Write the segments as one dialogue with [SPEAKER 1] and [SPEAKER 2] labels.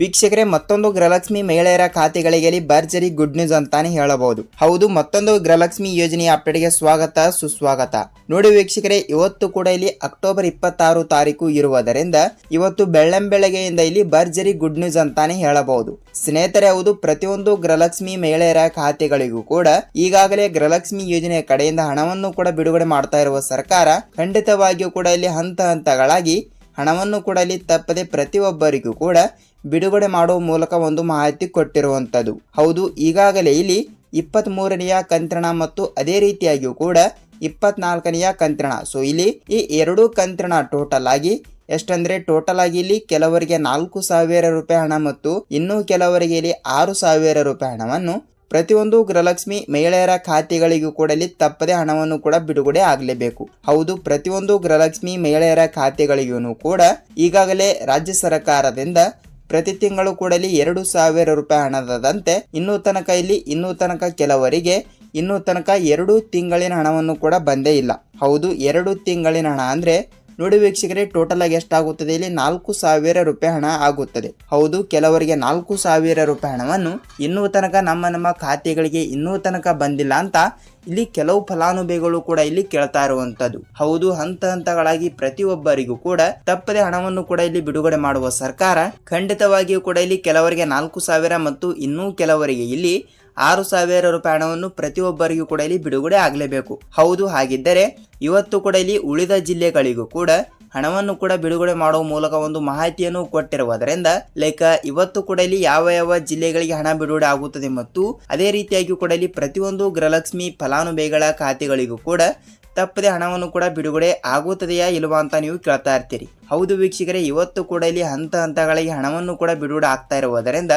[SPEAKER 1] ವೀಕ್ಷಕರೇ, ಮತ್ತೊಂದು ಗೃಹಲಕ್ಷ್ಮಿ ಮಹಿಳೆಯರ ಖಾತೆಗಳಿಗೆ ಭರ್ಜರಿ ಗುಡ್ ನ್ಯೂಸ್ ಅಂತಾನೆ ಹೇಳಬಹುದು. ಹೌದು, ಮತ್ತೊಂದು ಗೃಹಲಕ್ಷ್ಮಿ ಯೋಜನೆಯ ಅಪ್ಡೇಟ್ಗೆ ಸ್ವಾಗತ, ಸುಸ್ವಾಗತ. ನೋಡಿ ವೀಕ್ಷಕರೇ, ಇವತ್ತು ಕೂಡ ಇಲ್ಲಿ ಅಕ್ಟೋಬರ್ ಇಪ್ಪತ್ತಾರು ತಾರೀಕು ಇರುವುದರಿಂದ ಇವತ್ತು ಬೆಳ್ಳಂಬೆಳಗ್ಗೆಯಿಂದ ಇಲ್ಲಿ ಭರ್ಜರಿ ಗುಡ್ ನ್ಯೂಸ್ ಅಂತಾನೆ ಹೇಳಬಹುದು. ಸ್ನೇಹಿತರೆ, ಹೌದು, ಪ್ರತಿಯೊಂದು ಗೃಹಲಕ್ಷ್ಮಿ ಮಹಿಳೆಯರ ಖಾತೆಗಳಿಗೂ ಕೂಡ ಈಗಾಗಲೇ ಗೃಹಲಕ್ಷ್ಮಿ ಯೋಜನೆಯ ಕಡೆಯಿಂದ ಹಣವನ್ನು ಕೂಡ ಬಿಡುಗಡೆ ಮಾಡ್ತಾ ಇರುವ ಸರ್ಕಾರ ಖಂಡಿತವಾಗಿಯೂ ಕೂಡ ಇಲ್ಲಿ ಹಂತ ಹಂತಗಳಾಗಿ ಹಣವನ್ನು ಕೂಡ ಇಲ್ಲಿ ತಪ್ಪದೆ ಪ್ರತಿಯೊಬ್ಬರಿಗೂ ಕೂಡ ಬಿಡುಗಡೆ ಮಾಡುವ ಮೂಲಕ ಒಂದು ಮಾಹಿತಿ ಕೊಟ್ಟಿರುವಂಥದ್ದು. ಹೌದು, ಈಗಾಗಲೇ ಇಲ್ಲಿ ಇಪ್ಪತ್ತ್ ಮೂರನೆಯ ಕಂತ್ರಣ ಮತ್ತು ಅದೇ ರೀತಿಯಾಗಿಯೂ ಕೂಡ ಇಪ್ಪತ್ನಾಲ್ಕನೆಯ ಕಂತ್ರಣ. ಸೊ ಇಲ್ಲಿ ಈ ಎರಡು ಕಂತ್ರಣ ಟೋಟಲ್ ಆಗಿ, ಎಷ್ಟಂದ್ರೆ ಟೋಟಲ್ ಆಗಿ ಇಲ್ಲಿ ಕೆಲವರಿಗೆ ನಾಲ್ಕು ಸಾವಿರ ರೂಪಾಯಿ ಹಣ ಮತ್ತು ಇನ್ನೂ ಕೆಲವರಿಗೆ ಇಲ್ಲಿ ಆರು ಸಾವಿರ ರೂಪಾಯಿ ಹಣವನ್ನು ಪ್ರತಿಯೊಂದು ಗೃಹಲಕ್ಷ್ಮಿ ಮಹಿಳೆಯರ ಖಾತೆಗಳಿಗೂ ಕೂಡ ಇಲ್ಲಿ ತಪ್ಪದೆ ಹಣವನ್ನು ಕೂಡ ಬಿಡುಗಡೆ ಆಗಲೇಬೇಕು. ಹೌದು, ಪ್ರತಿಯೊಂದು ಗೃಹಲಕ್ಷ್ಮಿ ಮಹಿಳೆಯರ ಖಾತೆಗಳಿಗೂ ಕೂಡ ಈಗಾಗಲೇ ರಾಜ್ಯ ಸರ್ಕಾರದಿಂದ ಪ್ರತಿ ತಿಂಗಳು ಕೂಡಲಿ ಎರಡು ಸಾವಿರ ರೂಪಾಯಿ ಹಣದಂತೆ ಇನ್ನೂ ತನಕ ಇಲ್ಲಿ, ಇನ್ನೂ ತನಕ ಕೆಲವರಿಗೆ, ಇನ್ನೂ ತನಕ ಎರಡು ತಿಂಗಳಿನ ಹಣವನ್ನು ಕೂಡ ಬಂದೇ ಇಲ್ಲ. ಹೌದು, ಎರಡು ತಿಂಗಳಿನ ಹಣ ಅಂದ್ರೆ ನೋಡಿ ವೀಕ್ಷಕರೇ ಟೋಟಲ್ ಆಗಿ ಎಷ್ಟಾಗುತ್ತದೆ? ಇಲ್ಲಿ ನಾಲ್ಕು ಸಾವಿರ ರೂಪಾಯಿ ಹಣ ಆಗುತ್ತದೆ. ಹೌದು, ಕೆಲವರಿಗೆ ನಾಲ್ಕು ಸಾವಿರ ರೂಪಾಯಿ ಹಣವನ್ನು ಇನ್ನೂ ತನಕ ನಮ್ಮ ನಮ್ಮ ಖಾತೆಗಳಿಗೆ ಇನ್ನೂ ತನಕ ಬಂದಿಲ್ಲ ಅಂತ ಇಲ್ಲಿ ಕೆಲವು ಫಲಾನುಭವಿಗಳು ಕೂಡ ಇಲ್ಲಿ ಕೇಳ್ತಾ ಇರುವಂತದ್ದು ಹೌದು, ಹಂತ ಹಂತಗಳಾಗಿ ಪ್ರತಿಯೊಬ್ಬರಿಗೂ ಕೂಡ ತಪ್ಪದೆ ಹಣವನ್ನು ಕೂಡ ಇಲ್ಲಿ ಬಿಡುಗಡೆ ಮಾಡುವ ಸರ್ಕಾರ ಖಂಡಿತವಾಗಿಯೂ ಕೂಡ ಇಲ್ಲಿ ಕೆಲವರಿಗೆ ನಾಲ್ಕು ಸಾವಿರ ಮತ್ತು ಇನ್ನೂ ಕೆಲವರಿಗೆ ಇಲ್ಲಿ ಆರು ಸಾವಿರ ರೂಪಾಯಿ ಹಣವನ್ನು ಪ್ರತಿಯೊಬ್ಬರಿಗೂ ಕೂಡ ಇಲ್ಲಿ ಬಿಡುಗಡೆ ಆಗಲೇಬೇಕು. ಹೌದು, ಹಾಗಿದ್ದರೆ ಇವತ್ತು ಕೂಡ ಇಲ್ಲಿ ಉಳಿದ ಜಿಲ್ಲೆಗಳಿಗೂ ಕೂಡ ಹಣವನ್ನು ಕೂಡ ಬಿಡುಗಡೆ ಮಾಡುವ ಮೂಲಕ ಒಂದು ಮಾಹಿತಿಯನ್ನು ಕೊಟ್ಟಿರುವುದರಿಂದ, ಲೈಕ್ ಇವತ್ತು ಕೂಡ ಇಲ್ಲಿ ಯಾವ ಯಾವ ಜಿಲ್ಲೆಗಳಿಗೆ ಹಣ ಬಿಡುಗಡೆ ಆಗುತ್ತದೆ ಮತ್ತು ಅದೇ ರೀತಿಯಾಗಿ ಕೂಡ ಇಲ್ಲಿ ಪ್ರತಿಯೊಂದು ಗೃಹಲಕ್ಷ್ಮಿ ಫಲಾನುಭವಿಗಳ ಖಾತೆಗಳಿಗೂ ಕೂಡ ತಪ್ಪದೆ ಹಣವನ್ನು ಕೂಡ ಬಿಡುಗಡೆ ಆಗುತ್ತದೆಯಾ ಇಲ್ವಾ ಅಂತ ನೀವು ಕೇಳ್ತಾ ಇರ್ತೀರಿ. ಹೌದು ವೀಕ್ಷಕರೇ, ಇವತ್ತು ಕೂಡ ಇಲ್ಲಿ ಹಂತ ಹಂತಗಳಿಗೆ ಹಣವನ್ನು ಕೂಡ ಬಿಡುಗಡೆ ಆಗ್ತಾ ಇರುವುದರಿಂದ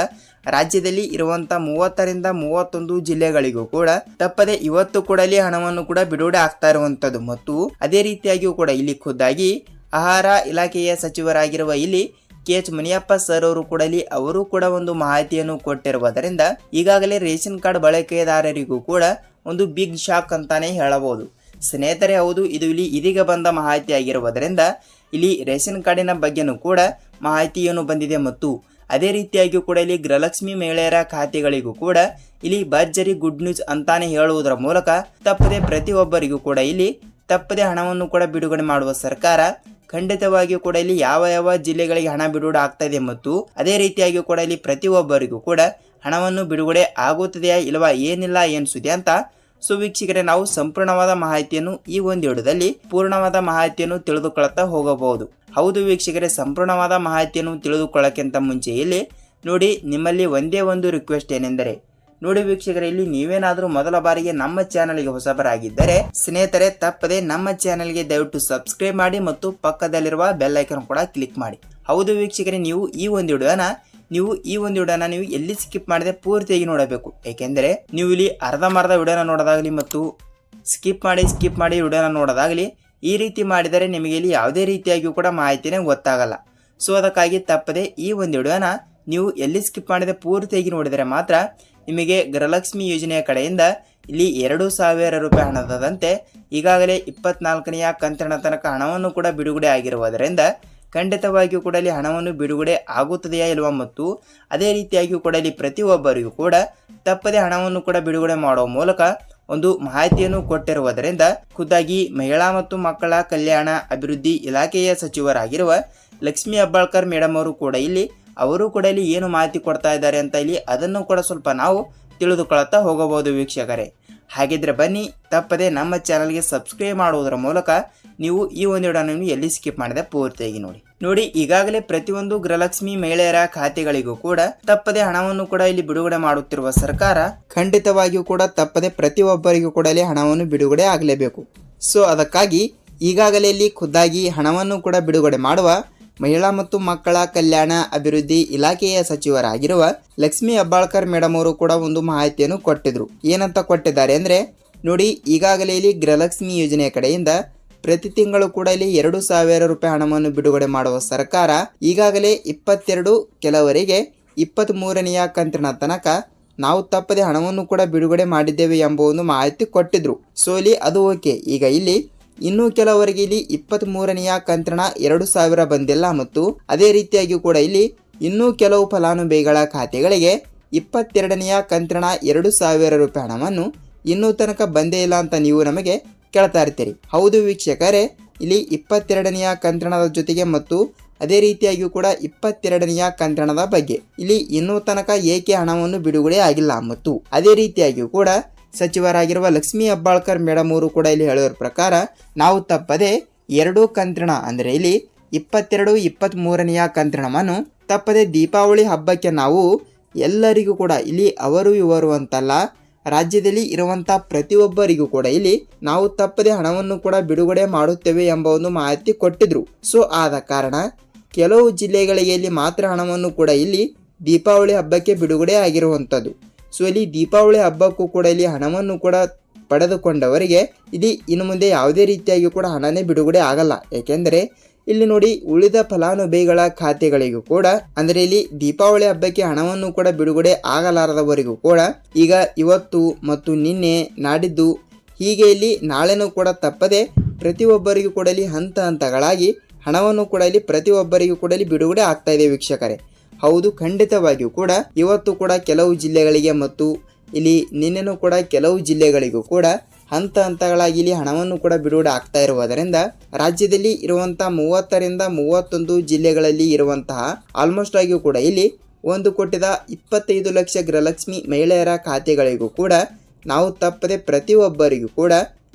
[SPEAKER 1] ರಾಜ್ಯದಲ್ಲಿ ಇರುವಂತ ಮೂವತ್ತರಿಂದ ಮೂವತ್ತೊಂದು ಜಿಲ್ಲೆಗಳಿಗೂ ಕೂಡ ತಪ್ಪದೆ ಇವತ್ತು ಕೂಡ ಇಲ್ಲಿ ಹಣವನ್ನು ಕೂಡ ಬಿಡುಗಡೆ ಆಗ್ತಾ ಇರುವಂಥದ್ದು ಮತ್ತು ಅದೇ ರೀತಿಯಾಗಿಯೂ ಕೂಡ ಇಲ್ಲಿ ಖುದ್ದಾಗಿ ಆಹಾರ ಇಲಾಖೆಯ ಸಚಿವರಾಗಿರುವ ಇಲ್ಲಿ ಕೆ ಎಚ್ ಮುನಿಯಪ್ಪ ಸರ್ ಅವರು ಕೂಡ ಇಲ್ಲಿ ಅವರು ಕೂಡ ಒಂದು ಮಾಹಿತಿಯನ್ನು ಕೊಟ್ಟಿರುವುದರಿಂದ ಈಗಾಗಲೇ ರೇಷನ್ ಕಾರ್ಡ್ ಬಳಕೆದಾರರಿಗೂ ಕೂಡ ಒಂದು ಬಿಗ್ ಶಾಕ್ ಅಂತಾನೆ ಹೇಳಬಹುದು. ಸ್ನೇಹಿತರೆ, ಹೌದು, ಇದು ಇಲ್ಲಿ ಇದೀಗ ಬಂದ ಮಾಹಿತಿ ಆಗಿರುವುದರಿಂದ ಇಲ್ಲಿ ರೇಷನ್ ಕಾರ್ಡಿನ ಬಗ್ಗೆನೂ ಕೂಡ ಮಾಹಿತಿಯನ್ನು ಬಂದಿದೆ ಮತ್ತು ಅದೇ ರೀತಿಯಾಗಿಯೂ ಕೂಡ ಇಲ್ಲಿ ಗೃಹಲಕ್ಷ್ಮಿ ಮಹಿಳೆಯರ ಖಾತೆಗಳಿಗೂ ಕೂಡ ಇಲ್ಲಿ ಭರ್ಜರಿ ಗುಡ್ ನ್ಯೂಸ್ ಅಂತಾನೆ ಹೇಳುವುದರ ಮೂಲಕ ತಪ್ಪದೆ ಪ್ರತಿಯೊಬ್ಬರಿಗೂ ಕೂಡ ಇಲ್ಲಿ ತಪ್ಪದೆ ಹಣವನ್ನು ಕೂಡ ಬಿಡುಗಡೆ ಮಾಡುವ ಸರ್ಕಾರ ಖಂಡಿತವಾಗಿಯೂ ಕೂಡ ಇಲ್ಲಿ ಯಾವ ಯಾವ ಜಿಲ್ಲೆಗಳಿಗೆ ಹಣ ಬಿಡುಗಡೆ ಆಗ್ತಾ ಮತ್ತು ಅದೇ ರೀತಿಯಾಗಿಯೂ ಕೂಡ ಇಲ್ಲಿ ಪ್ರತಿಯೊಬ್ಬರಿಗೂ ಕೂಡ ಹಣವನ್ನು ಬಿಡುಗಡೆ ಆಗುತ್ತದೆಯಾ ಇಲ್ಲವಾ ಏನಿಲ್ಲ ಏನಿಸುತ್ತೆ ಅಂತ ಸೊ ವೀಕ್ಷಕರೇ ನಾವು ಸಂಪೂರ್ಣವಾದ ಮಾಹಿತಿಯನ್ನು ಈ ಒಂದು ವಿಡಿಯೋದಲ್ಲಿ ಪೂರ್ಣವಾದ ಮಾಹಿತಿಯನ್ನು ತಿಳಿದುಕೊಳ್ಳುತ್ತಾ ಹೋಗಬಹುದು. ಹೌದು ವೀಕ್ಷಕರೇ, ಸಂಪೂರ್ಣವಾದ ಮಾಹಿತಿಯನ್ನು ತಿಳಿದುಕೊಳ್ಳಕ್ಕಿಂತ ಮುಂಚೆ ಇಲ್ಲಿ ನೋಡಿ, ನಿಮ್ಮಲ್ಲಿ ಒಂದೇ ಒಂದು ರಿಕ್ವೆಸ್ಟ್ ಏನೆಂದರೆ, ನೋಡಿ ವೀಕ್ಷಕರೇ, ಇಲ್ಲಿ ನೀವೇನಾದರೂ ಮೊದಲ ಬಾರಿಗೆ ನಮ್ಮ ಚಾನಲ್ಗೆ ಹೊಸಬರಾಗಿದ್ದರೆ, ಸ್ನೇಹಿತರೆ, ತಪ್ಪದೆ ನಮ್ಮ ಚಾನಲ್ಗೆ ದಯವಿಟ್ಟು ಸಬ್ಸ್ಕ್ರೈಬ್ ಮಾಡಿ ಮತ್ತು ಪಕ್ಕದಲ್ಲಿರುವ ಬೆಲ್ಲೈಕನ್ ಕೂಡ ಕ್ಲಿಕ್ ಮಾಡಿ. ಹೌದು ವೀಕ್ಷಕರೇ, ನೀವು ಈ ಒಂದು ವಿಡಿಯೋನ ನೀವು ಈ ಒಂದು ವಿಡಿಯೋನ ನೀವು ಎಲ್ಲಿ ಸ್ಕಿಪ್ ಮಾಡದೆ ಪೂರ್ತಿಯಾಗಿ ನೋಡಬೇಕು. ಏಕೆಂದರೆ ನೀವು ಇಲ್ಲಿ ಅರ್ಧಂಬರ್ಧ ವಿಡಿಯೋನ ನೋಡೋದಾಗಲಿ ಮತ್ತು ಸ್ಕಿಪ್ ಮಾಡಿ ಸ್ಕಿಪ್ ಮಾಡಿ ವಿಡಿಯೋನ ನೋಡೋದಾಗಲಿ ಈ ರೀತಿ ಮಾಡಿದರೆ ನಿಮಗೆ ಇಲ್ಲಿ ಯಾವುದೇ ರೀತಿಯಾಗಿಯೂ ಕೂಡ ಮಾಹಿತಿನೇ ಗೊತ್ತಾಗಲ್ಲ. ಸೊ ಅದಕ್ಕಾಗಿ ತಪ್ಪದೆ ಈ ಒಂದು ವಿಡಿಯೋನ ನೀವು ಎಲ್ಲಿ ಸ್ಕಿಪ್ ಮಾಡಿದೆ ಪೂರ್ತಿಯಾಗಿ ನೋಡಿದರೆ ಮಾತ್ರ ನಿಮಗೆ ಗೃಹಲಕ್ಷ್ಮಿ ಯೋಜನೆಯ ಕಡೆಯಿಂದ ಇಲ್ಲಿ ಎರಡು ಸಾವಿರ ರೂಪಾಯಿ ಹಣದಂತೆ ಈಗಾಗಲೇ ಇಪ್ಪತ್ನಾಲ್ಕನೆಯ ಕಂತಿನ ತನಕ ಹಣವನ್ನು ಕೂಡ ಬಿಡುಗಡೆ ಆಗಿರುವುದರಿಂದ ಖಂಡಿತವಾಗಿಯೂ ಕೂಡ ಇಲ್ಲಿ ಹಣವನ್ನು ಬಿಡುಗಡೆ ಆಗುತ್ತದೆಯಾ ಇಲ್ವಾ ಮತ್ತು ಅದೇ ರೀತಿಯಾಗಿಯೂ ಕೂಡ ಇಲ್ಲಿ ಪ್ರತಿಯೊಬ್ಬರಿಗೂ ಕೂಡ ತಪ್ಪದೆ ಹಣವನ್ನು ಕೂಡ ಬಿಡುಗಡೆ ಮಾಡುವ ಮೂಲಕ ಒಂದು ಮಾಹಿತಿಯನ್ನು ಕೊಟ್ಟಿರುವುದರಿಂದ ಖುದ್ದಾಗಿ ಮಹಿಳಾ ಮತ್ತು ಮಕ್ಕಳ ಕಲ್ಯಾಣ ಅಭಿವೃದ್ಧಿ ಇಲಾಖೆಯ ಸಚಿವರಾಗಿರುವ ಲಕ್ಷ್ಮಿ ಅಬ್ಬಾಳ್ಕರ್ ಮೇಡಮ್ ಅವರು ಕೂಡ ಇಲ್ಲಿ ಅವರು ಕೂಡ ಇಲ್ಲಿ ಏನು ಮಾಹಿತಿ ಕೊಡ್ತಾ ಇದ್ದಾರೆ ಅಂತ ಇಲ್ಲಿ ಅದನ್ನು ಕೂಡ ಸ್ವಲ್ಪ ನಾವು ತಿಳಿದುಕೊಳ್ಳುತ್ತಾ ಹೋಗಬಹುದು ವೀಕ್ಷಕರೇ. ಹಾಗಿದ್ರೆ ಬನ್ನಿ ತಪ್ಪದೆ ನಮ್ಮ ಚಾನಲ್ಗೆ ಸಬ್ಸ್ಕ್ರೈಬ್ ಮಾಡುವುದರ ಮೂಲಕ ನೀವು ಈ ಒಂದು ವಿಡಿಯೋನ ಎಲ್ಲಿ ಸ್ಕಿಪ್ ಮಾಡಿದೆ ಪೂರ್ತಿಯಾಗಿ ನೋಡಿ. ನೋಡಿ, ಈಗಾಗಲೇ ಪ್ರತಿಯೊಂದು ಗೃಹಲಕ್ಷ್ಮಿ ಮಹಿಳೆಯರ ಖಾತೆಗಳಿಗೂ ಕೂಡ ತಪ್ಪದೆ ಹಣವನ್ನು ಕೂಡ ಇಲ್ಲಿ ಬಿಡುಗಡೆ ಮಾಡುತ್ತಿರುವ ಸರ್ಕಾರ, ಖಂಡಿತವಾಗಿಯೂ ಕೂಡ ತಪ್ಪದೆ ಪ್ರತಿಯೊಬ್ಬರಿಗೂ ಕೂಡ ಇಲ್ಲಿ ಹಣವನ್ನು ಬಿಡುಗಡೆ ಆಗಲೇಬೇಕು. ಸೊ ಅದಕ್ಕಾಗಿ ಈಗಾಗಲೇ ಇಲ್ಲಿ ಖುದ್ದಾಗಿ ಹಣವನ್ನು ಕೂಡ ಬಿಡುಗಡೆ ಮಾಡುವ ಮಹಿಳಾ ಮತ್ತು ಮಕ್ಕಳ ಕಲ್ಯಾಣ ಅಭಿವೃದ್ಧಿ ಇಲಾಖೆಯ ಸಚಿವರಾಗಿರುವ ಲಕ್ಷ್ಮಿ ಅಬ್ಬಾಳ್ಕರ್ ಮೇಡಮ್ ಅವರು ಕೂಡ ಒಂದು ಮಾಹಿತಿಯನ್ನು ಕೊಟ್ಟಿದ್ರು. ಏನಂತ ಕೊಟ್ಟಿದ್ದಾರೆ ಅಂದ್ರೆ, ನೋಡಿ, ಈಗಾಗಲೇ ಇಲ್ಲಿ ಗೃಹಲಕ್ಷ್ಮಿ ಯೋಜನೆಯ ಕಡೆಯಿಂದ ಪ್ರತಿ ತಿಂಗಳು ಕೂಡ ಇಲ್ಲಿ ಎರಡು ಸಾವಿರ ರೂಪಾಯಿ ಹಣವನ್ನು ಬಿಡುಗಡೆ ಮಾಡುವ ಸರ್ಕಾರ ಈಗಾಗಲೇ ಇಪ್ಪತ್ತೆರಡು ಕೆಲವರಿಗೆ ಇಪ್ಪತ್ತ್ ಮೂರನೆಯ ಕಂತಿನ ತನಕ ನಾವು ತಪ್ಪದೆ ಹಣವನ್ನು ಕೂಡ ಬಿಡುಗಡೆ ಮಾಡಿದ್ದೇವೆ ಎಂಬ ಒಂದು ಮಾಹಿತಿ ಕೊಟ್ಟಿದ್ರು. ಸೊ ಇಲ್ಲಿ ಅದು ಓಕೆ. ಈಗ ಇಲ್ಲಿ ಇನ್ನು ಕೆಲವರಿಗೆ ಇಲ್ಲಿ ಇಪ್ಪತ್ತ್ ಮೂರನೆಯ ಕಂತಿನ ಎರಡು ಸಾವಿರ ಬಂದಿಲ್ಲ ಮತ್ತು ಅದೇ ರೀತಿಯಾಗಿ ಕೂಡ ಇಲ್ಲಿ ಇನ್ನೂ ಕೆಲವು ಫಲಾನುಭವಿಗಳ ಖಾತೆಗಳಿಗೆ ಇಪ್ಪತ್ತೆರಡನೆಯ ಕಂತಿನ ಎರಡು ಸಾವಿರ ರೂಪಾಯಿ ಹಣವನ್ನು ಇನ್ನೂ ತನಕ ಬಂದೇ ಇಲ್ಲ ಅಂತ ನೀವು ನಮಗೆ ಕೇಳ್ತಾ ಇರ್ತೀರಿ. ಹೌದು ವೀಕ್ಷಕರೇ, ಇಲ್ಲಿ ಇಪ್ಪತ್ತೆರಡನೆಯ ಕಂತ್ರಣದ ಜೊತೆಗೆ ಮತ್ತು ಅದೇ ರೀತಿಯಾಗಿಯೂ ಕೂಡ ಇಪ್ಪತ್ತೆರಡನೆಯ ಕಂತ್ರಣದ ಬಗ್ಗೆ. ಇಲ್ಲಿ ಇನ್ನೂ ತನಕ ಏಕೆ ಹಣವನ್ನು ಬಿಡುಗಡೆ ಆಗಿಲ್ಲ ಮತ್ತು ಅದೇ ರೀತಿಯಾಗಿಯೂ ಕೂಡ ಸಚಿವರಾಗಿರುವ ಲಕ್ಷ್ಮೀ ಹೆಬ್ಬಾಳ್ಕರ್ ಮೇಡಮ್ ಅವರು ಕೂಡ ಇಲ್ಲಿ ಹೇಳೋರ ಪ್ರಕಾರ, ನಾವು ತಪ್ಪದೆ ಎರಡೂ ಕಂತ್ರಣ ಅಂದರೆ ಇಲ್ಲಿ ಇಪ್ಪತ್ತೆರಡು ಇಪ್ಪತ್ತ್ಮೂರನೆಯ ಕಂತ್ರಣವನ್ನು ತಪ್ಪದೆ ದೀಪಾವಳಿ ಹಬ್ಬಕ್ಕೆ ನಾವು ಎಲ್ಲರಿಗೂ ಕೂಡ, ಇಲ್ಲಿ ಅವರು, ಇವರು ಅಂತಲ್ಲ ರಾಜ್ಯದಲ್ಲಿ ಇರುವಂಥ ಪ್ರತಿಯೊಬ್ಬರಿಗೂ ಕೂಡ ಇಲ್ಲಿ ನಾವು ತಪ್ಪದೆ ಹಣವನ್ನು ಕೂಡ ಬಿಡುಗಡೆ ಮಾಡುತ್ತೇವೆ ಎಂಬ ಒಂದು ಮಾಹಿತಿ ಕೊಟ್ಟಿದ್ರು. ಸೊ ಆದ ಕಾರಣ ಕೆಲವು ಜಿಲ್ಲೆಗಳಿಗೆ ಇಲ್ಲಿ ಮಾತ್ರ ಹಣವನ್ನು ಕೂಡ ಇಲ್ಲಿ ದೀಪಾವಳಿ ಹಬ್ಬಕ್ಕೆ ಬಿಡುಗಡೆ ಆಗಿರುವಂಥದ್ದು ಸೊ ಇಲ್ಲಿ ದೀಪಾವಳಿ ಹಬ್ಬಕ್ಕೂ ಕೂಡ ಇಲ್ಲಿ ಹಣವನ್ನು ಕೂಡ ಪಡೆದುಕೊಂಡವರಿಗೆ ಇಲ್ಲಿ ಇನ್ನು ಮುಂದೆ ಯಾವುದೇ ರೀತಿಯಾಗಿ ಕೂಡ ಹಣನೇ ಬಿಡುಗಡೆ ಆಗಲ್ಲ. ಏಕೆಂದರೆ ಇಲ್ಲಿ ನೋಡಿ ಉಳಿದ ಫಲಾನುಭವಿಗಳ ಖಾತೆಗಳಿಗೂ ಕೂಡ, ಅಂದರೆ ಇಲ್ಲಿ ದೀಪಾವಳಿ ಹಬ್ಬಕ್ಕೆ ಹಣವನ್ನು ಕೂಡ ಬಿಡುಗಡೆ ಆಗಲಾರದವರಿಗೂ ಕೂಡ, ಈಗ ಇವತ್ತು ಮತ್ತು ನಿನ್ನೆ ನಾಡಿದ್ದು ಹೀಗೆ ಇಲ್ಲಿ ನಾಳೆನೂ ಕೂಡ ತಪ್ಪದೆ ಪ್ರತಿಯೊಬ್ಬರಿಗೂ ಕೂಡ ಇಲ್ಲಿ ಹಂತ ಹಂತಗಳಾಗಿ ಹಣವನ್ನು ಕೂಡ ಇಲ್ಲಿ ಪ್ರತಿಯೊಬ್ಬರಿಗೂ ಕೂಡ ಇಲ್ಲಿ ಬಿಡುಗಡೆ ಆಗ್ತಾ ಇದೆ ವೀಕ್ಷಕರೇ. ಹೌದು, ಖಂಡಿತವಾಗಿಯೂ ಕೂಡ ಇವತ್ತು ಕೂಡ ಕೆಲವು ಜಿಲ್ಲೆಗಳಿಗೆ ಮತ್ತು ಇಲ್ಲಿ ನಿನ್ನೆನೂ ಕೂಡ ಕೆಲವು ಜಿಲ್ಲೆಗಳಿಗೂ ಕೂಡ ಹಂತ ಹಂತಗಳಾಗಿ ಇಲ್ಲಿ ಹಣವನ್ನು ಕೂಡ ಬಿಡುಗಡೆ ಆಗ್ತಾ ಇರುವುದರಿಂದ ರಾಜ್ಯದಲ್ಲಿ ಇರುವಂತಹ ಮೂವತ್ತರಿಂದ ಮೂವತ್ತೊಂದು ಜಿಲ್ಲೆಗಳಲ್ಲಿ ಇರುವಂತಹ ಆಲ್ಮೋಸ್ಟ್ ಆಗಿಯೂ ಕೂಡ ಇಲ್ಲಿ ಒಂದು ಕೋಟಿದ ಇಪ್ಪತ್ತೈದು ಲಕ್ಷ ಗೃಹಲಕ್ಷ್ಮಿ ಮಹಿಳೆಯರ ಖಾತೆಗಳಿಗೂ ಕೂಡ ನಾವು ತಪ್ಪದೆ ಪ್ರತಿಯೊಬ್ಬರಿಗೂ ಕೂಡ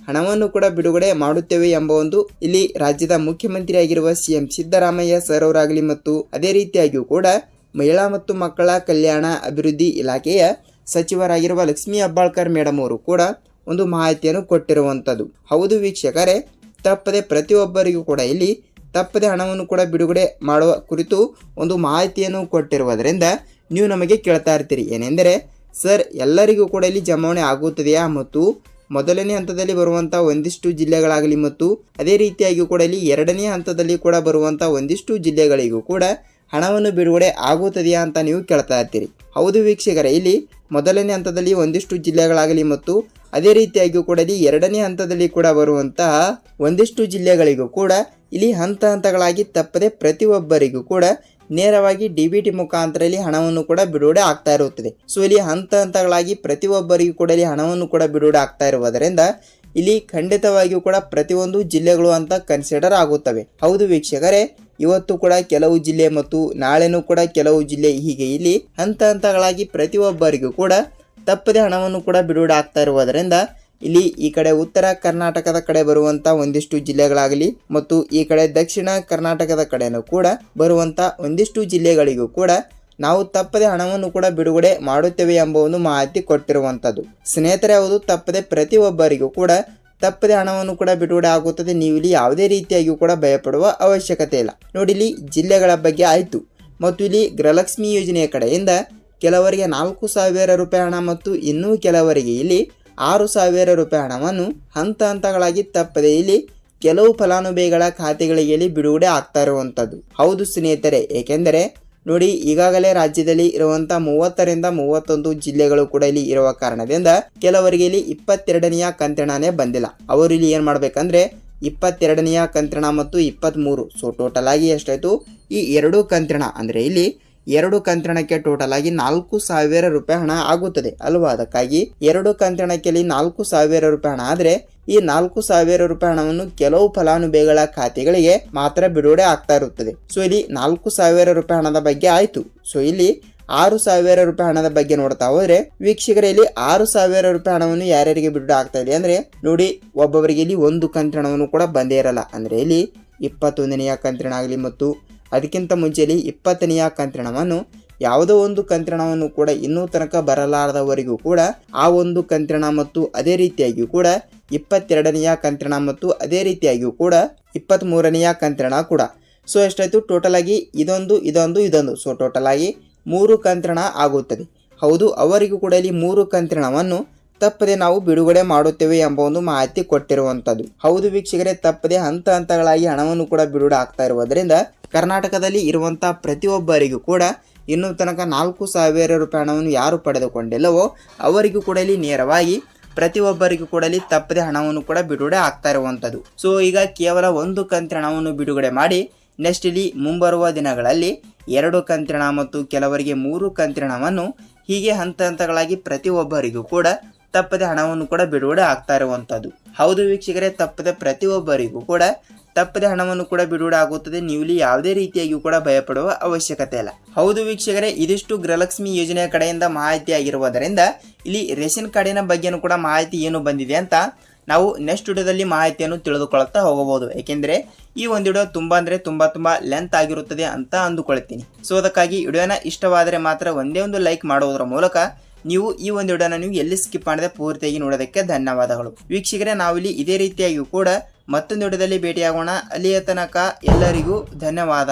[SPEAKER 1] ಹಣವನ್ನು ಕೂಡ ಬಿಡುಗಡೆ ಮಾಡುತ್ತೇವೆ ಎಂಬ ಒಂದು ಇಲ್ಲಿ ರಾಜ್ಯದ ಮುಖ್ಯಮಂತ್ರಿಯಾಗಿರುವ ಸಿಎಂ ಸಿದ್ದರಾಮಯ್ಯ ಸರ್ ಅವರಾಗಲಿ ಮತ್ತು ಅದೇ ರೀತಿಯಾಗಿಯೂ ಕೂಡ ಮಹಿಳಾ ಮತ್ತು ಮಕ್ಕಳ ಕಲ್ಯಾಣ ಅಭಿವೃದ್ಧಿ ಇಲಾಖೆಯ ಸಚಿವರಾಗಿರುವ ಲಕ್ಷ್ಮೀ ಅಬ್ಬಾಳ್ಕರ್ ಮೇಡಮ್ ಅವರು ಕೂಡ ಒಂದು ಮಾಹಿತಿಯನ್ನು ಕೊಟ್ಟಿರುವಂಥದ್ದು. ಹೌದು ವೀಕ್ಷಕರೇ, ತಪ್ಪದೆ ಪ್ರತಿಯೊಬ್ಬರಿಗೂ ಕೂಡ ಇಲ್ಲಿ ತಪ್ಪದೆ ಹಣವನ್ನು ಕೂಡ ಬಿಡುಗಡೆ ಮಾಡುವ ಕುರಿತು ಒಂದು ಮಾಹಿತಿಯನ್ನು ಕೊಟ್ಟಿರುವುದರಿಂದ ನೀವು ನಮಗೆ ಕೇಳ್ತಾ ಇರ್ತೀರಿ. ಏನೆಂದರೆ, ಸರ್, ಎಲ್ಲರಿಗೂ ಕೂಡ ಇಲ್ಲಿ ಜಮಾವಣೆ ಆಗುತ್ತದೆಯಾ ಮತ್ತು ಮೊದಲನೇ ಹಂತದಲ್ಲಿ ಬರುವಂಥ ಒಂದಿಷ್ಟು ಜಿಲ್ಲೆಗಳಾಗಲಿ ಮತ್ತು ಅದೇ ರೀತಿಯಾಗಿ ಕೂಡ ಇಲ್ಲಿ ಎರಡನೇ ಹಂತದಲ್ಲಿ ಕೂಡ ಬರುವಂಥ ಒಂದಿಷ್ಟು ಜಿಲ್ಲೆಗಳಿಗೂ ಕೂಡ ಹಣವನ್ನು ಬಿಡುಗಡೆ ಆಗುತ್ತದೆಯಾ ಅಂತ ನೀವು ಕೇಳ್ತಾ ಇರ್ತೀರಿ. ಹೌದು ವೀಕ್ಷಕರೇ, ಇಲ್ಲಿ ಮೊದಲನೇ ಹಂತದಲ್ಲಿ ಒಂದಿಷ್ಟು ಜಿಲ್ಲೆಗಳಾಗಲಿ ಮತ್ತು ಅದೇ ರೀತಿಯಾಗಿಯೂ ಕೂಡ ಇಲ್ಲಿ ಎರಡನೇ ಹಂತದಲ್ಲಿ ಕೂಡ ಬರುವಂತಹ ಒಂದಿಷ್ಟು ಜಿಲ್ಲೆಗಳಿಗೂ ಕೂಡ ಇಲ್ಲಿ ಹಂತ ಹಂತಗಳಾಗಿ ತಪ್ಪದೆ ಪ್ರತಿಯೊಬ್ಬರಿಗೂ ಕೂಡ ನೇರವಾಗಿ ಡಿ ಬಿ ಟಿ ಮುಖಾಂತರ ಇಲ್ಲಿ ಹಣವನ್ನು ಕೂಡ ಬಿಡುಗಡೆ ಆಗ್ತಾ ಇರುತ್ತದೆ. ಸೊ ಇಲ್ಲಿ ಹಂತ ಹಂತಗಳಾಗಿ ಪ್ರತಿಯೊಬ್ಬರಿಗೂ ಕೂಡ ಇಲ್ಲಿ ಹಣವನ್ನು ಕೂಡ ಬಿಡುಗಡೆ ಆಗ್ತಾ ಇರುವುದರಿಂದ ಇಲ್ಲಿ ಖಂಡಿತವಾಗಿಯೂ ಕೂಡ ಪ್ರತಿಯೊಂದು ಜಿಲ್ಲೆಗಳು ಅಂತ ಕನ್ಸಿಡರ್ ಆಗುತ್ತವೆ. ಹೌದು ವೀಕ್ಷಕರೇ, ಇವತ್ತು ಕೂಡ ಕೆಲವು ಜಿಲ್ಲೆ ಮತ್ತು ನಾಳೆನೂ ಕೂಡ ಕೆಲವು ಜಿಲ್ಲೆ ಹೀಗೆ ಇಲ್ಲಿ ಹಂತ ಹಂತಗಳಾಗಿ ಪ್ರತಿಯೊಬ್ಬರಿಗೂ ಕೂಡ ತಪ್ಪದೆ ಹಣವನ್ನು ಕೂಡ ಬಿಡುಗಡೆ ಆಗ್ತಾ ಇರುವುದರಿಂದ ಇಲ್ಲಿ ಈ ಕಡೆ ಉತ್ತರ ಕರ್ನಾಟಕದ ಕಡೆ ಬರುವಂತ ಒಂದಿಷ್ಟು ಜಿಲ್ಲೆಗಳಾಗಲಿ ಮತ್ತು ಈ ಕಡೆ ದಕ್ಷಿಣ ಕರ್ನಾಟಕದ ಕಡೆನೂ ಕೂಡ ಬರುವಂತ ಒಂದಿಷ್ಟು ಜಿಲ್ಲೆಗಳಿಗೂ ಕೂಡ ನಾವು ತಪ್ಪದೆ ಹಣವನ್ನು ಕೂಡ ಬಿಡುಗಡೆ ಮಾಡುತ್ತೇವೆ ಎಂಬ ಒಂದು ಮಾಹಿತಿ ಕೊಟ್ಟಿರುವಂಥದ್ದು ಸ್ನೇಹಿತರೆ ಹೌದು ತಪ್ಪದೆ ಪ್ರತಿಯೊಬ್ಬರಿಗೂ ಕೂಡ ತಪ್ಪದೆ ಹಣವನ್ನು ಕೂಡ ಬಿಡುಗಡೆ ಆಗುತ್ತದೆ. ನೀವು ಇಲ್ಲಿ ಯಾವುದೇ ರೀತಿಯಾಗಿಯೂ ಕೂಡ ಭಯಪಡುವ ಅವಶ್ಯಕತೆ ಇಲ್ಲ. ನೋಡಿ, ಇಲ್ಲಿ ಜಿಲ್ಲೆಗಳ ಬಗ್ಗೆ ಆಯಿತು. ಮತ್ತು ಇಲ್ಲಿ ಗೃಹಲಕ್ಷ್ಮಿ ಯೋಜನೆಯ ಕಡೆಯಿಂದ ಕೆಲವರಿಗೆ ನಾಲ್ಕು ಸಾವಿರ ರೂಪಾಯಿ ಹಣ ಮತ್ತು ಇನ್ನೂ ಕೆಲವರಿಗೆ ಇಲ್ಲಿ ಆರು ಸಾವಿರ ರೂಪಾಯಿ ಹಣವನ್ನು ಹಂತ ಹಂತಗಳಾಗಿ ತಪ್ಪದೆ ಇಲ್ಲಿ ಕೆಲವು ಫಲಾನುಭವಿಗಳ ಖಾತೆಗಳಿಗೆ ಇಲ್ಲಿ ಬಿಡುಗಡೆ ಆಗ್ತಾ ಇರುವಂಥದ್ದು. ಹೌದು ಸ್ನೇಹಿತರೆ, ಏಕೆಂದರೆ ನೋಡಿ, ಈಗಾಗಲೇ ರಾಜ್ಯದಲ್ಲಿ ಇರುವಂತ ಮೂವತ್ತರಿಂದ ಮೂವತ್ತೊಂದು ಜಿಲ್ಲೆಗಳು ಕೂಡ ಇಲ್ಲಿ ಇರುವ ಕಾರಣದಿಂದ ಕೆಲವರಿಗೆ ಇಲ್ಲಿ ಇಪ್ಪತ್ತೆರಡನೆಯ ಕಂತಿಣನೇ ಬಂದಿಲ್ಲ. ಅವರು ಇಲ್ಲಿ ಏನ್ ಮಾಡ್ಬೇಕಂದ್ರೆ ಇಪ್ಪತ್ತೆರಡನೆಯ ಕಂತಿಣ ಮತ್ತು ಇಪ್ಪತ್ತ್ಮೂರು ಸೊ ಟೋಟಲ್ ಆಗಿ ಎಷ್ಟಾಯಿತು? ಈ ಎರಡು ಕಂತಿಣ ಅಂದರೆ ಇಲ್ಲಿ ಎರಡು ಕಂತಣಕ್ಕೆ ಟೋಟಲ್ ಆಗಿ ನಾಲ್ಕು ಸಾವಿರ ರೂಪಾಯಿ ಹಣ ಆಗುತ್ತದೆ. ಅಲ್ವಾ? ಅದಕ್ಕಾಗಿ ಎರಡು ಕಂತಣಕ್ಕೆ ಇಲ್ಲಿ ನಾಲ್ಕು ಸಾವಿರ ರೂಪಾಯಿ ಹಣ ಆದರೆ ಈ ನಾಲ್ಕು ಸಾವಿರ ರೂಪಾಯಿ ಹಣವನ್ನು ಕೆಲವು ಫಲಾನುಭವಿಗಳ ಖಾತೆಗಳಿಗೆ ಮಾತ್ರ ಬಿಡುಗಡೆ ಆಗ್ತಾ ಇರುತ್ತದೆ. ಸೊ ಇಲ್ಲಿ ನಾಲ್ಕು ಸಾವಿರ ರೂಪಾಯಿ ಹಣದ ಬಗ್ಗೆ ಆಯ್ತು. ಸೊ ಇಲ್ಲಿ ಆರು ಸಾವಿರ ರೂಪಾಯಿ ಹಣದ ಬಗ್ಗೆ ನೋಡ್ತಾ ಹೋದ್ರೆ ವೀಕ್ಷಕರ, ಇಲ್ಲಿ ಆರು ಸಾವಿರ ರೂಪಾಯಿ ಹಣವನ್ನು ಯಾರ್ಯಾರಿಗೆ ಬಿಡುಗಡೆ ಆಗ್ತಾ ಇದೆ ಅಂದ್ರೆ ನೋಡಿ, ಒಬ್ಬೊಬ್ಬರಿಗೆ ಇಲ್ಲಿ ಒಂದು ಕಂತಿನ ಹಣವನ್ನು ಕೂಡ ಬಂದೇ ಇರಲ್ಲ. ಅಂದ್ರೆ ಇಲ್ಲಿ ಇಪ್ಪತ್ತೊಂದನೆಯ ಕಂತಿನ ಆಗಲಿ ಮತ್ತು ಅದಕ್ಕಿಂತ ಮುಂಚೆಯಲ್ಲಿ ಇಪ್ಪತ್ತನೆಯ ಕಂತ್ರಣವನ್ನು, ಯಾವುದೋ ಒಂದು ಕಂತ್ರಣವನ್ನು ಕೂಡ ಇನ್ನೂ ತನಕ ಬರಲಾರದವರಿಗೂ ಕೂಡ ಆ ಒಂದು ಕಂತ್ರಣ ಮತ್ತು ಅದೇ ರೀತಿಯಾಗಿಯೂ ಕೂಡ ಇಪ್ಪತ್ತೆರಡನೆಯ ಕಂತ್ರಣ ಮತ್ತು ಅದೇ ರೀತಿಯಾಗಿಯೂ ಕೂಡ ಇಪ್ಪತ್ತ್ ಮೂರನೆಯ ಕಂತ್ರಣ ಕೂಡ. ಸೊ ಎಷ್ಟಾಯಿತು? ಟೋಟಲ್ ಆಗಿ ಇದೊಂದು ಇದೊಂದು ಇದೊಂದು. ಸೊ ಟೋಟಲ್ ಆಗಿ ಮೂರು ಕಂತ್ರಣ ಆಗುತ್ತದೆ. ಹೌದು, ಅವರಿಗೂ ಕೂಡ ಇಲ್ಲಿ ಮೂರು ಕಂತಿಣವನ್ನು ತಪ್ಪದೆ ನಾವು ಬಿಡುಗಡೆ ಮಾಡುತ್ತೇವೆ ಎಂಬ ಒಂದು ಮಾಹಿತಿ ಕೊಟ್ಟಿರುವಂಥದ್ದು. ಹೌದು ವೀಕ್ಷಕರೇ, ತಪ್ಪದೆ ಹಂತ ಹಂತಗಳಾಗಿ ಹಣವನ್ನು ಕೂಡ ಬಿಡುಗಡೆ ಆಗ್ತಾ ಇರುವುದರಿಂದ ಕರ್ನಾಟಕದಲ್ಲಿ ಇರುವಂಥ ಪ್ರತಿಯೊಬ್ಬರಿಗೂ ಕೂಡ ಇನ್ನೂ ತನಕ ನಾಲ್ಕು ಸಾವಿರ ರೂಪಾಯಿ ಹಣವನ್ನು ಯಾರು ಪಡೆದುಕೊಂಡಿಲ್ಲವೋ ಅವರಿಗೂ ಕೂಡ ಇಲ್ಲಿ ನೇರವಾಗಿ ಪ್ರತಿಯೊಬ್ಬರಿಗೂ ಕೂಡ ಇಲ್ಲಿ ತಪ್ಪದೆ ಹಣವನ್ನು ಕೂಡ ಬಿಡುಗಡೆ ಆಗ್ತಾ ಇರುವಂಥದ್ದು. ಸೊ, ಈಗ ಕೇವಲ ಒಂದು ಕಂತಿನ ಹಣವನ್ನು ಬಿಡುಗಡೆ ಮಾಡಿ ನೆಕ್ಸ್ಟ್ ಇಲ್ಲಿ ಮುಂಬರುವ ದಿನಗಳಲ್ಲಿ ಎರಡು ಕಂತಿನ ಮತ್ತು ಕೆಲವರಿಗೆ ಮೂರು ಕಂತಿನ ಹಣವನ್ನು ಹೀಗೆ ಹಂತ ಹಂತಗಳಾಗಿ ಪ್ರತಿಯೊಬ್ಬರಿಗೂ ಕೂಡ ತಪ್ಪದೆ ಹಣವನ್ನು ಕೂಡ ಬಿಡುಗಡೆ ಆಗ್ತಾ ಇರುವಂಥದ್ದು ಹೌದು ವೀಕ್ಷಕರೇ, ತಪ್ಪದೆ ಪ್ರತಿಯೊಬ್ಬರಿಗೂ ಕೂಡ ತಪ್ಪದೆ ಹಣವನ್ನು ಕೂಡ ಬಿಡುಗಡೆ ಆಗುತ್ತದೆ. ನೀವು ಯಾವುದೇ ರೀತಿಯಾಗಿಯೂ ಕೂಡ ಭಯಪಡುವ ಅವಶ್ಯಕತೆ ಇಲ್ಲ. ಹೌದು ವೀಕ್ಷಕರೇ, ಇದಿಷ್ಟು ಗೃಹಲಕ್ಷ್ಮಿ ಯೋಜನೆಯ ಕಡೆಯಿಂದ ಮಾಹಿತಿ ಆಗಿರುವುದರಿಂದ ಇಲ್ಲಿ ರೇಷನ್ ಕಾರ್ಡಿನ ಬಗ್ಗೆನೂ ಕೂಡ ಮಾಹಿತಿ ಏನು ಬಂದಿದೆ ಅಂತ ನಾವು ನೆಕ್ಸ್ಟ್ ವಿಡಿಯೋದಲ್ಲಿ ಮಾಹಿತಿಯನ್ನು ತಿಳಿದುಕೊಳ್ಳುತ್ತಾ ಹೋಗಬಹುದು. ಏಕೆಂದರೆ ಈ ಒಂದು ವಿಡಿಯೋ ತುಂಬ ಅಂದರೆ ತುಂಬ ತುಂಬ ಲೆಂತ್ ಆಗಿರುತ್ತದೆ ಅಂತ ಅಂದುಕೊಳ್ತೀನಿ. ಸೊ ಅದಕ್ಕಾಗಿ ವಿಡಿಯೋನ ಇಷ್ಟವಾದರೆ ಮಾತ್ರ ಒಂದೇ ಒಂದು ಲೈಕ್ ಮಾಡುವುದರ ಮೂಲಕ ನೀವು ಈ ಒಂದು ವಿಡಿಯೋನ ನೀವು ಎಲ್ಲಿ ಸ್ಕಿಪ್ ಮಾಡದೆ ಪೂರ್ತಿಯಾಗಿ ನೋಡೋದಕ್ಕೆ ಧನ್ಯವಾದಗಳು. ವೀಕ್ಷಕರೇ, ನಾವಿಲ್ಲಿ ಇದೇ ರೀತಿಯಾಗಿಯೂ ಕೂಡ ಮತ್ತೊಂದು ವಿಡಿಯೋದಲ್ಲಿ ಭೇಟಿಯಾಗೋಣ. ಅಲ್ಲಿಯ ತನಕ ಎಲ್ಲರಿಗೂ ಧನ್ಯವಾದ.